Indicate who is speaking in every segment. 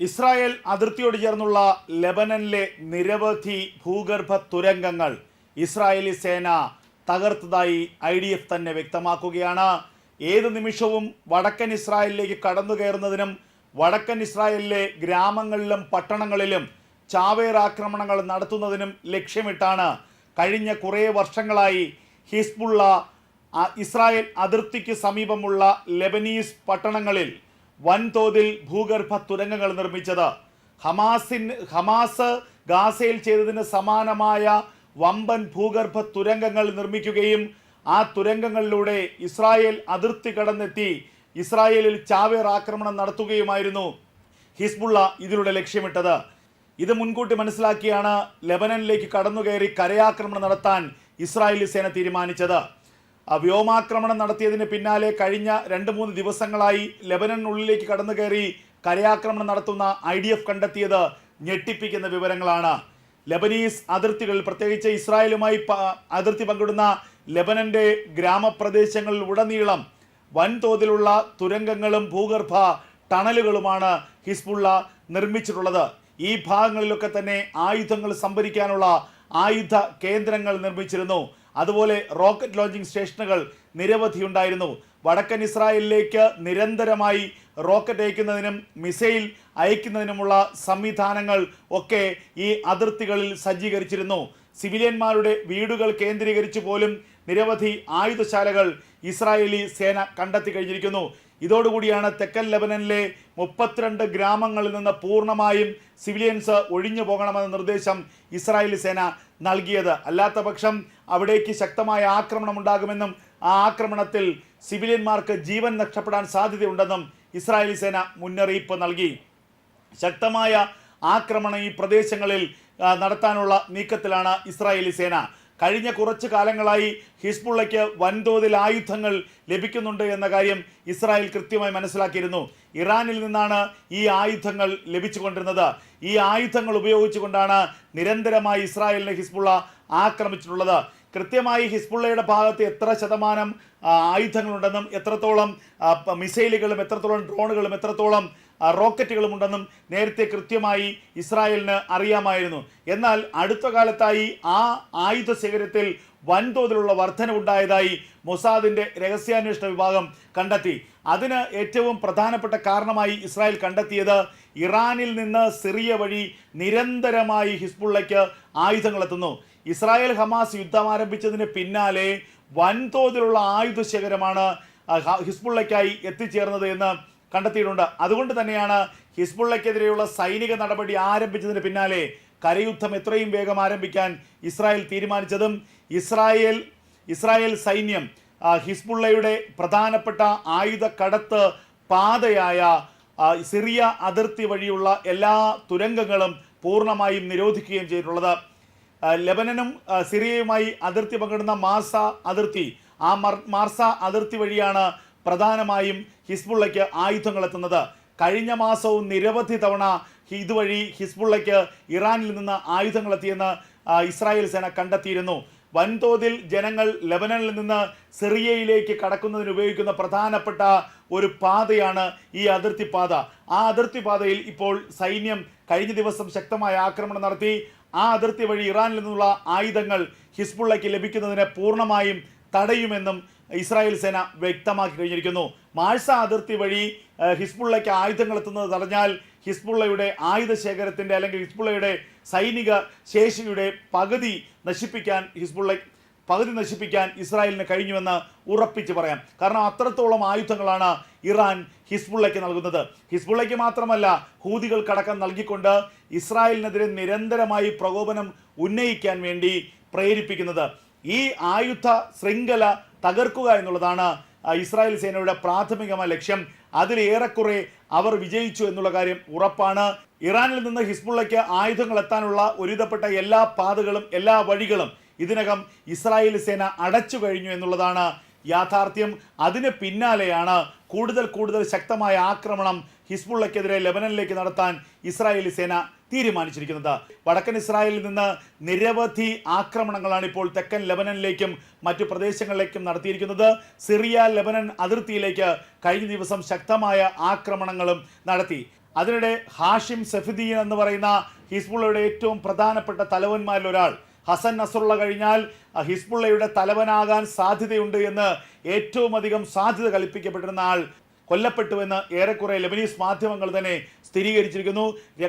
Speaker 1: Israel അതിർത്തിയോട് ചേർന്നുള്ള ലെബനനിലെ നിരവധി ഭൂഗർഭ തുരങ്കങ്ങൾ ഇസ്രായേലി സേന തകർത്തതായി ഐ ഡി എഫ് തന്നെ വ്യക്തമാക്കുകയാണ്. ഏത് നിമിഷവും വടക്കൻ ഇസ്രായേലിലേക്ക് കടന്നു കയറുന്നതിനും വടക്കൻ ഇസ്രായേലിലെ ഗ്രാമങ്ങളിലും പട്ടണങ്ങളിലും ചാവേർ ആക്രമണങ്ങൾ നടത്തുന്നതിനും ലക്ഷ്യമിട്ടാണ് കഴിഞ്ഞ കുറേ വർഷങ്ങളായി ഹിസ്ബുള്ള ഇസ്രായേൽ അതിർത്തിക്ക് സമീപമുള്ള ലെബനീസ് പട്ടണങ്ങളിൽ വൻതോതിൽ ഭൂഗർഭ തുരങ്കങ്ങൾ നിർമ്മിച്ചത്. ഹമാസിൻ ഹമാസ് ഗാസയിൽ ചെയ്തതിന് സമാനമായ വമ്പൻ ഭൂഗർഭ തുരങ്കങ്ങൾ നിർമ്മിക്കുകയും ആ തുരങ്കങ്ങളിലൂടെ ഇസ്രായേൽ അതിർത്തി കടന്നെത്തി ഇസ്രായേലിൽ ചാവേർ ആക്രമണം നടത്തുകയുമായിരുന്നു. ഹിസ്ബുള്ള ഇതിലൂടെ ലക്ഷ്യമിട്ടത്. ഇത് മുൻകൂട്ടി മനസ്സിലാക്കിയാണ് ലെബനനിലേക്ക് കടന്നുകയറി കരയാക്രമണം നടത്താൻ ഇസ്രായേലി സേന തീരുമാനിച്ചത്. വ്യോമാക്രമണം നടത്തിയതിന് പിന്നാലെ കഴിഞ്ഞ രണ്ട് മൂന്ന് ദിവസങ്ങളായി ലെബനനുള്ളിലേക്ക് കടന്നു കയറി കരയാക്രമണം നടത്തുന്ന ഐ ഡി എഫ് കണ്ടെത്തിയത് ഞെട്ടിപ്പിക്കുന്ന വിവരങ്ങളാണ്. ലെബനീസ് അതിർത്തികളിൽ പ്രത്യേകിച്ച് ഇസ്രായേലുമായി അതിർത്തി പങ്കിടുന്ന ലെബനന്റെ ഗ്രാമപ്രദേശങ്ങളിൽ ഉടനീളം വൻതോതിലുള്ള തുരങ്കങ്ങളും ഭൂഗർഭ ടണലുകളുമാണ് ഹിസ്ബുള്ള നിർമ്മിച്ചിട്ടുള്ളത്. ഈ ഭാഗങ്ങളിലൊക്കെ തന്നെ ആയുധങ്ങൾ സംഭരിക്കാനുള്ള ആയുധ കേന്ദ്രങ്ങൾ നിർമ്മിച്ചിരുന്നു. അതുപോലെ റോക്കറ്റ് ലോഞ്ചിങ് സ്റ്റേഷനുകൾ നിരവധി ഉണ്ടായിരുന്നു. വടക്കൻ ഇസ്രായേലിലേക്ക് നിരന്തരമായി റോക്കറ്റ് അയക്കുന്നതിനും മിസൈൽ അയക്കുന്നതിനുമുള്ള സംവിധാനങ്ങൾ ഒക്കെ ഈ അതിർത്തികളിൽ സജ്ജീകരിച്ചിരുന്നു. സിവിലിയന്മാരുടെ വീടുകൾ കേന്ദ്രീകരിച്ച് പോലും നിരവധി ആയുധശാലകൾ ഇസ്രായേലി സേന കണ്ടെത്തി കഴിഞ്ഞിരിക്കുന്നു. ഇതോടുകൂടിയാണ് തെക്കൻ ലെബനനിലെ മുപ്പത്തിരണ്ട് ഗ്രാമങ്ങളിൽ നിന്ന് പൂർണമായും സിവിലിയൻസ് ഒഴിഞ്ഞു പോകണമെന്ന നിർദ്ദേശം ഇസ്രായേലി സേന നൽകിയത്. അല്ലാത്ത അവിടേക്ക് ശക്തമായ ആക്രമണം ഉണ്ടാകുമെന്നും ആ ആക്രമണത്തിൽ സിവിലിയന്മാർക്ക് ജീവൻ നഷ്ടപ്പെടാൻ സാധ്യതയുണ്ടെന്നും ഇസ്രായേലി സേന മുന്നറിയിപ്പ് നൽകി. ശക്തമായ ആക്രമണം ഈ പ്രദേശങ്ങളിൽ നടത്താനുള്ള നീക്കത്തിലാണ് ഇസ്രായേലി സേന. കഴിഞ്ഞ കുറച്ച് കാലങ്ങളായി ഹിസ്ബുള്ളയ്ക്ക് വൻതോതിൽ ആയുധങ്ങൾ ലഭിക്കുന്നുണ്ട് എന്ന കാര്യം ഇസ്രായേൽ കൃത്യമായി മനസ്സിലാക്കിയിരുന്നു. ഇറാനിൽ നിന്നാണ് ഈ ആയുധങ്ങൾ ലഭിച്ചുകൊണ്ടിരുന്നത്. ഈ ആയുധങ്ങൾ ഉപയോഗിച്ചുകൊണ്ടാണ് നിരന്തരമായി ഇസ്രായേലിനെ ഹിസ്ബുള്ള ആക്രമിച്ചിട്ടുള്ളത്. കൃത്യമായി ഹിസ്ബുള്ളയുടെ ഭാഗത്ത് എത്ര ശതമാനം ആയുധങ്ങളുണ്ടെന്നും എത്രത്തോളം മിസൈലുകളും എത്രത്തോളം ഡ്രോണുകളും എത്രത്തോളം റോക്കറ്റുകളും ഉണ്ടെന്നും നേരത്തെ കൃത്യമായി ഇസ്രായേലിന് അറിയാമായിരുന്നു. എന്നാൽ അടുത്ത കാലത്തായി ആ ആയുധ ശേഖരത്തിൽ വൻതോതിലുള്ള വർധനവുണ്ടായതായി മൊസാദിന്റെ രഹസ്യാന്വേഷണ വിഭാഗം കണ്ടെത്തി. അതിന് ഏറ്റവും പ്രധാനപ്പെട്ട കാരണമായി ഇസ്രായേൽ കണ്ടെത്തിയത് ഇറാനിൽ നിന്ന് സിറിയ വഴി നിരന്തരമായി ഹിസ്ബുള്ളയ്ക്ക് ആയുധങ്ങൾ എത്തുന്നു ഇസ്രായേൽ ഹമാസ് യുദ്ധം ആരംഭിച്ചതിന് പിന്നാലെ വൻതോതിലുള്ള ആയുധ ശേഖരമാണ് ഹിസ്ബുള്ളയ്ക്കായി എത്തിച്ചേർന്നത് എന്ന് കണ്ടെത്തിയിട്ടുണ്ട്. അതുകൊണ്ട് തന്നെയാണ് ഹിസ്ബുള്ളയ്ക്കെതിരെയുള്ള സൈനിക നടപടി ആരംഭിച്ചതിന് പിന്നാലെ കരയുദ്ധം എത്രയും വേഗം ആരംഭിക്കാൻ ഇസ്രായേൽ തീരുമാനിച്ചതും ഇസ്രായേൽ ഇസ്രായേൽ സൈന്യം ഹിസ്ബുള്ളയുടെ പ്രധാനപ്പെട്ട ആയുധ കടത്ത് പാതയായ സിറിയ അതിർത്തി വഴിയുള്ള എല്ലാ തുരങ്കങ്ങളും പൂർണമായും നിരോധിക്കുകയും ചെയ്തിട്ടുള്ളത്. ലെബനനും സിറിയയുമായി അതിർത്തി പങ്കിടുന്ന മാർസ അതിർത്തി. ആ മാർസ അതിർത്തി വഴിയാണ് പ്രധാനമായും ഹിസ്ബുള്ളയ്ക്ക് ആയുധങ്ങൾ എത്തുന്നത് കഴിഞ്ഞ മാസവും നിരവധി തവണ ഇതുവഴി ഹിസ്ബുള്ളയ്ക്ക് ഇറാനിൽ നിന്ന് ആയുധങ്ങൾ എത്തിയെന്ന് ഇസ്രായേൽ സേന കണ്ടെത്തിയിരുന്നു. വൻതോതിൽ ജനങ്ങൾ ലെബനനിൽ നിന്ന് സിറിയയിലേക്ക് കടക്കുന്നതിന് ഉപയോഗിക്കുന്ന പ്രധാനപ്പെട്ട ഒരു പാതയാണ് ഈ അതിർത്തി പാത. ആ അതിർത്തി പാതയിൽ ഇപ്പോൾ സൈന്യം കഴിഞ്ഞ ദിവസം ശക്തമായ ആക്രമണം നടത്തി. ആ അതിർത്തി വഴി ഇറാനിൽ നിന്നുള്ള ആയുധങ്ങൾ ഹിസ്ബുള്ളയ്ക്ക് ലഭിക്കുന്നതിനെ പൂർണമായും തടയുമെന്നും ഇസ്രായേൽ സേന വ്യക്തമാക്കി കഴിഞ്ഞിരിക്കുന്നു. മാഴ്സ അതിർത്തി വഴി ഹിസ്ബുള്ളയ്ക്ക് ആയുധങ്ങൾ എത്തുന്നത് തടഞ്ഞാൽ ഹിസ്ബുള്ളയുടെ ആയുധ ശേഖരത്തിന്റെ അല്ലെങ്കിൽ ഹിസ്ബുള്ളയുടെ സൈനിക ശേഷിയുടെ പകുതി നശിപ്പിക്കാൻ ഹിസ്ബുള്ള പകുതി നശിപ്പിക്കാൻ ഇസ്രായേലിന് കഴിഞ്ഞുവെന്ന് ഉറപ്പിച്ച് പറയാം. കാരണം അത്രത്തോളം ആയുധങ്ങളാണ് ഇറാൻ ഹിസ്ബുള്ളയ്ക്ക് നൽകുന്നത്. ഹിസ്ബുള്ളയ്ക്ക് മാത്രമല്ല ഹൂതികൾക്കടക്കം നൽകിക്കൊണ്ട് ഇസ്രായേലിനെതിരെ നിരന്തരമായി പ്രകോപനം ഉന്നയിക്കാൻ വേണ്ടി പ്രേരിപ്പിക്കുന്നത്. ഈ ആയുധ ശൃംഖല തകർക്കുക എന്നുള്ളതാണ് ഇസ്രായേൽ സേനയുടെ പ്രാഥമികമായ ലക്ഷ്യം. അതിൽ ഏറെക്കുറെ അവർ വിജയിച്ചു എന്നുള്ള കാര്യം ഉറപ്പാണ്. ഇറാനിൽ നിന്ന് ഹിസ്ബുള്ളയ്ക്ക് ആയുധങ്ങൾ എത്താനുള്ള ഒരുവിധപ്പെട്ട എല്ലാ പാതകളും എല്ലാ വഴികളും ഇതിനകം ഇസ്രായേൽ സേന അടച്ചു കഴിഞ്ഞു എന്നുള്ളതാണ് യാഥാർത്ഥ്യം. അതിന് പിന്നാലെയാണ് കൂടുതൽ കൂടുതൽ ശക്തമായ ആക്രമണം ഹിസ്ബുള്ളയ്ക്കെതിരെ ലെബനനിലേക്ക് നടത്താൻ ഇസ്രായേലി സേന തീരുമാനിച്ചിരിക്കുന്നത്. വടക്കൻ ഇസ്രായേലിൽ നിന്ന് നിരവധി ആക്രമണങ്ങളാണ് ഇപ്പോൾ തെക്കൻ ലെബനനിലേക്കും മറ്റു പ്രദേശങ്ങളിലേക്കും നടത്തിയിരിക്കുന്നത്. സിറിയ ലെബനൻ അതിർത്തിയിലേക്ക് കഴിഞ്ഞ ദിവസം ശക്തമായ ആക്രമണങ്ങളും നടത്തി. അതിനിടെ ഹാഷിം സെഫിദീൻ എന്ന് പറയുന്ന ഹിസ്ബുള്ളയുടെ ഏറ്റവും പ്രധാനപ്പെട്ട തലവന്മാരിൽ ഒരാൾ ഹസൻ നസറുള്ള കഴിഞ്ഞാൽ ഹിസ്ബുള്ളയുടെ തലവനാകാൻ സാധ്യതയുണ്ട് എന്ന് ഏറ്റവും അധികം സാധ്യത കൽപ്പിക്കപ്പെട്ടിരുന്ന ആൾ കൊല്ലപ്പെട്ടുവെന്ന് ഏറെക്കുറെ ലെബനീസ് മാധ്യമങ്ങൾ തന്നെ സ്ഥിരീകരിച്ചിരിക്കുന്നു.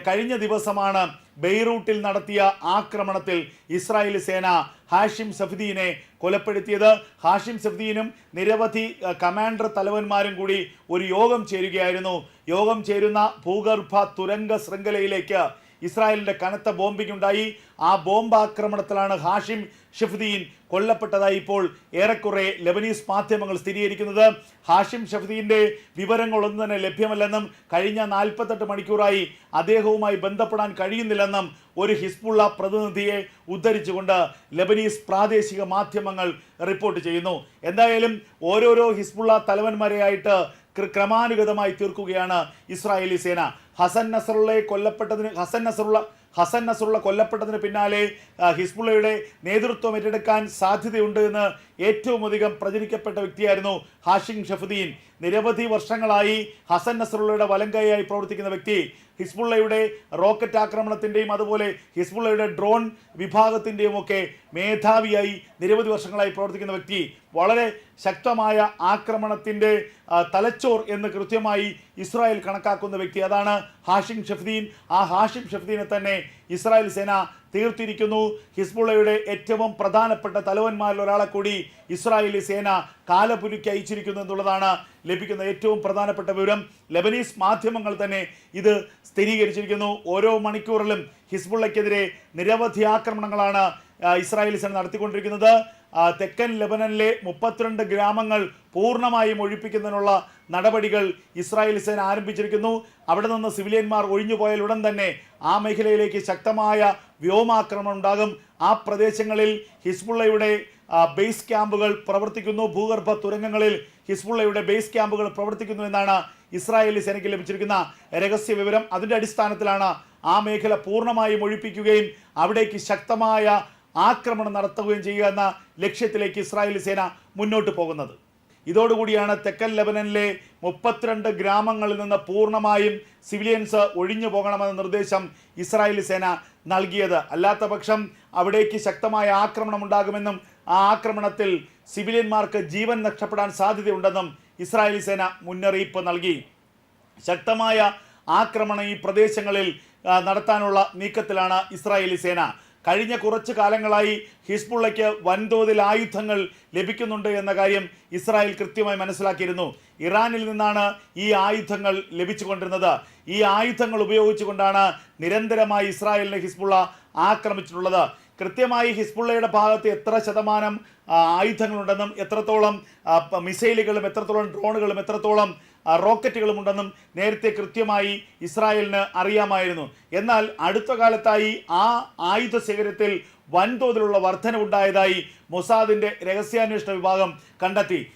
Speaker 1: കഴിഞ്ഞ ദിവസമാണ് ബെയ്റൂട്ടിൽ നടത്തിയ ആക്രമണത്തിൽ ഇസ്രായേൽ സേന ഹാഷിം സഫ്ദീനെ കൊലപ്പെടുത്തിയത്. ഹാഷിം സഫ്ദീനും നിരവധി കമാൻഡർ തലവന്മാരും കൂടി ഒരു യോഗം ചേരുകയായിരുന്നു. യോഗം ചേരുന്ന ഭൂഗർഭ തുരങ്ക ശൃംഖലയിലേക്ക് ഇസ്രായേലിന്റെ കനത്ത ബോംബിംഗ് ഉണ്ടായി ആ ബോംബ് ആക്രമണത്തിലാണ് ഹാഷിം ഷഫ്ദീൻ കൊല്ലപ്പെട്ടതായി ഇപ്പോൾ ഏറെക്കുറെ ലെബനീസ് മാധ്യമങ്ങൾ സ്ഥിരീകരിക്കുന്നത്. ഹാഷിം ഷഫ്ദീന്റെ വിവരങ്ങളൊന്നും തന്നെ ലഭ്യമല്ലെന്നും കഴിഞ്ഞ നാൽപ്പത്തെട്ട് മണിക്കൂറായി അദ്ദേഹവുമായി ബന്ധപ്പെടാൻ കഴിയുന്നില്ലെന്നും ഒരു ഹിസ്ബുള്ള പ്രതിനിധിയെ ഉദ്ധരിച്ചുകൊണ്ട് ലെബനീസ് പ്രാദേശിക മാധ്യമങ്ങൾ റിപ്പോർട്ട് ചെയ്യുന്നു. എന്തായാലും ഓരോരോ ഹിസ്ബുള്ള തലവന്മാരെയായിട്ട് ക്രമാനുഗതമായി തീർക്കുകയാണ് ഇസ്രായേലി സേന. ഹസൻ നസറുള്ളയെ കൊല്ലപ്പെട്ടതിന് ഹസൻ നസറുള്ള ഹസൻ നസറുള്ള കൊല്ലപ്പെട്ടതിന് പിന്നാലെ ഹിസ്ബുള്ളയുടെ നേതൃത്വം ഏറ്റെടുക്കാൻ സാധ്യതയുണ്ട് എന്ന് ഏറ്റവും അധികം പ്രചരിക്കപ്പെട്ട വ്യക്തിയായിരുന്നു ഹാഷിം ഷഫുദ്ദീൻ. നിരവധി വർഷങ്ങളായി ഹസൻ നസറുള്ളയുടെ വലങ്കയായി പ്രവർത്തിക്കുന്ന വ്യക്തി. ഹിസ്ബുള്ളയുടെ റോക്കറ്റ് ആക്രമണത്തിന്റെയും അതുപോലെ ഹിസ്ബുള്ളയുടെ ഡ്രോൺ വിഭാഗത്തിന്റെയും ഒക്കെ മേധാവിയായി നിരവധി വർഷങ്ങളായി പ്രവർത്തിക്കുന്ന വ്യക്തി. വളരെ ശക്തമായ ആക്രമണത്തിന്റെ തലച്ചോർ എന്ന് കൃത്യമായി ഇസ്രായേൽ കണക്കാക്കുന്ന വ്യക്തി. അതാണ് ഹാഷിം ഷഫ്ദീൻ ആ ഹാഷിം ഷഫ്ദീനെ തന്നെ ഇസ്രായേൽ സേന തീർത്തിരിക്കുന്നു. ഹിസ്ബുള്ളയുടെ ഏറ്റവും പ്രധാനപ്പെട്ട തലവന്മാരിൽ ഒരാളെ കൂടി ഇസ്രായേലി സേന കാലപുരുക്കി അയച്ചിരിക്കുന്നു എന്നുള്ളതാണ് ലഭിക്കുന്ന ഏറ്റവും പ്രധാനപ്പെട്ട വിവരം. ലെബനീസ് മാധ്യമങ്ങൾ തന്നെ ഇത് സ്ഥിരീകരിച്ചിരിക്കുന്നു. ഓരോ മണിക്കൂറിലും ഹിസ്ബുള്ളയ്ക്കെതിരെ നിരവധി ആക്രമണങ്ങളാണ് ഇസ്രായേലി സേന നടത്തിക്കൊണ്ടിരിക്കുന്നത്. തെക്കൻ ലെബനനിലെ മുപ്പത്തിരണ്ട് ഗ്രാമങ്ങൾ പൂർണമായും ഒഴിപ്പിക്കുന്നതിനുള്ള നടപടികൾ ഇസ്രായേൽ സേന ആരംഭിച്ചിരിക്കുന്നു. അവിടെ നിന്ന് സിവിലിയന്മാർ ഒഴിഞ്ഞുപോയാൽ ഉടൻ തന്നെ ആ മേഖലയിലേക്ക് ശക്തമായ വ്യോമാക്രമണം ഉണ്ടാകും. ആ പ്രദേശങ്ങളിൽ ഹിസ്ബുള്ളയുടെ ബേസ് ക്യാമ്പുകൾ പ്രവർത്തിക്കുന്നു. ഭൂഗർഭ തുരങ്കങ്ങളിൽ ഹിസ്ബുള്ളയുടെ ബേസ് ക്യാമ്പുകൾ പ്രവർത്തിക്കുന്നു എന്നാണ് ഇസ്രായേലി സേനയ്ക്ക് ലഭിച്ചിരിക്കുന്ന രഹസ്യ വിവരം. അതിന്റെ അടിസ്ഥാനത്തിലാണ് ആ മേഖല പൂർണമായും ഒഴിപ്പിക്കുകയും അവിടേക്ക് ശക്തമായ ആക്രമണം നടത്തുകയും ചെയ്യുക എന്ന ലക്ഷ്യത്തിലേക്ക് ഇസ്രായേലി സേന മുന്നോട്ട് പോകുന്നത്. ഇതോടുകൂടിയാണ് തെക്കൻ ലെബനനിലെ മുപ്പത്തിരണ്ട് ഗ്രാമങ്ങളിൽ നിന്ന് പൂർണമായും സിവിലിയൻസ് ഒഴിഞ്ഞു പോകണമെന്ന നിർദ്ദേശം ഇസ്രായേൽ സേന നൽകിയത്. അല്ലാത്ത പക്ഷം അവിടേക്ക് ശക്തമായ ആക്രമണം ഉണ്ടാകുമെന്നും ആ ആക്രമണത്തിൽ സിവിലിയന്മാർക്ക് ജീവൻ നഷ്ടപ്പെടാൻ സാധ്യതയുണ്ടെന്നും ഇസ്രായേൽ സേന മുന്നറിയിപ്പ് നൽകി. ശക്തമായ ആക്രമണം ഈ പ്രദേശങ്ങളിൽ നടത്താനുള്ള നീക്കത്തിലാണ് ഇസ്രായേലി സേന. കഴിഞ്ഞ കുറച്ച് കാലങ്ങളായി ഹിസ്ബുള്ളയ്ക്ക് വൻതോതിൽ ആയുധങ്ങൾ ലഭിക്കുന്നുണ്ട് എന്ന കാര്യം ഇസ്രായേൽ കൃത്യമായി മനസ്സിലാക്കിയിരുന്നു. ഇറാനിൽ നിന്നാണ് ഈ ആയുധങ്ങൾ ലഭിച്ചുകൊണ്ടിരുന്നത്. ഈ ആയുധങ്ങൾ ഉപയോഗിച്ചുകൊണ്ടാണ് നിരന്തരമായി ഇസ്രായേലിനെ ഹിസ്ബുള്ള ആക്രമിച്ചിട്ടുള്ളത്. കൃത്യമായി ഹിസ്ബുള്ളയുടെ ഭാഗത്ത് എത്ര ശതമാനം ആയുധങ്ങളുണ്ടെന്നും എത്രത്തോളം മിസൈലുകളും എത്രത്തോളം ഡ്രോണുകളും എത്രത്തോളം റോക്കറ്റുകളും ഉണ്ടെന്നും നേരത്തെ കൃത്യമായി ഇസ്രായേലിന് അറിയാമായിരുന്നു. എന്നാൽ അടുത്ത കാലത്തായി ആ ആയുധ ശേഖരത്തിൽ വൻതോതിലുള്ള വർധനവുണ്ടായതായി മൊസാദിന്റെ രഹസ്യാന്വേഷണ വിഭാഗം കണ്ടെത്തി.